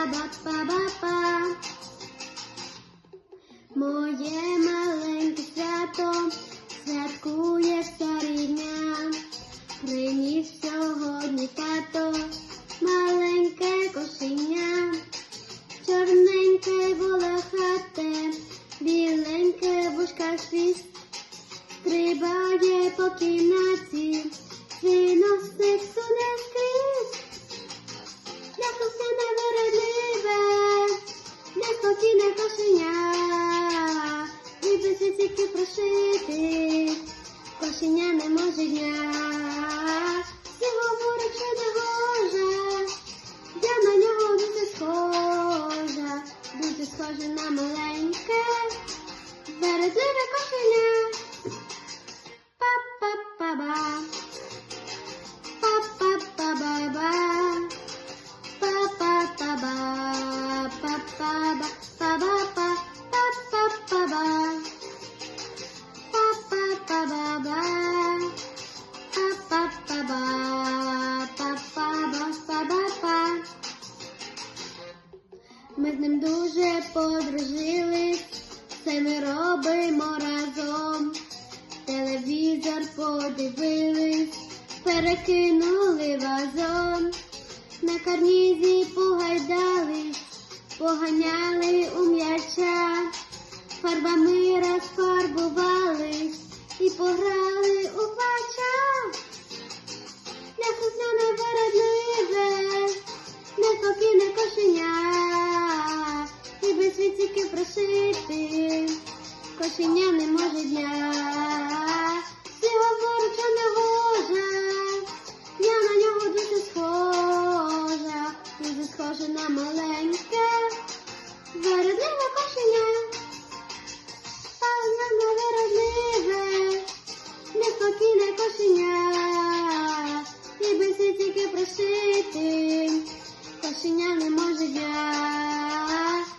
Па-па-па-па-па. Моє маленьке свято святкує старіння. Приніс сьогодні тато маленьке кошеня, чорненьке волохате, біленьке вушка хвіст, стрибає по кімнаті, виносить суне скрізь. Неспокійне кошеня, любиться тільки прошити, кошеня не може дня, всі говорить, що не Ми з ним дуже подружились, це ми робимо разом. Телевізор подивились, перекинули вазон. На карнізі поганяли у м'яча, фарбами розфарбувались і пограли у пача. Неслухняне вередливе, неспокійне кошеня, і без світики прошити, кошеня не може дня. Кошеня не може.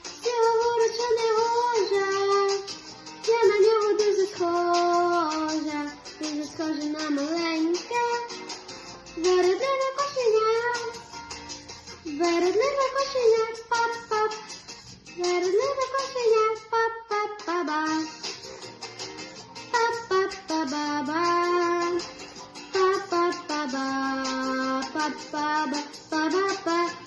Всі говорять, що не гожа, я на нього дуже схожа, дуже схожа на маленьке, вередливе кошеня, вередливе кошеня, пап-пап, вередливе кошеня, пап-пап-па-ба. Па-па-па-ба-ба, па-па-па-ба, па-па.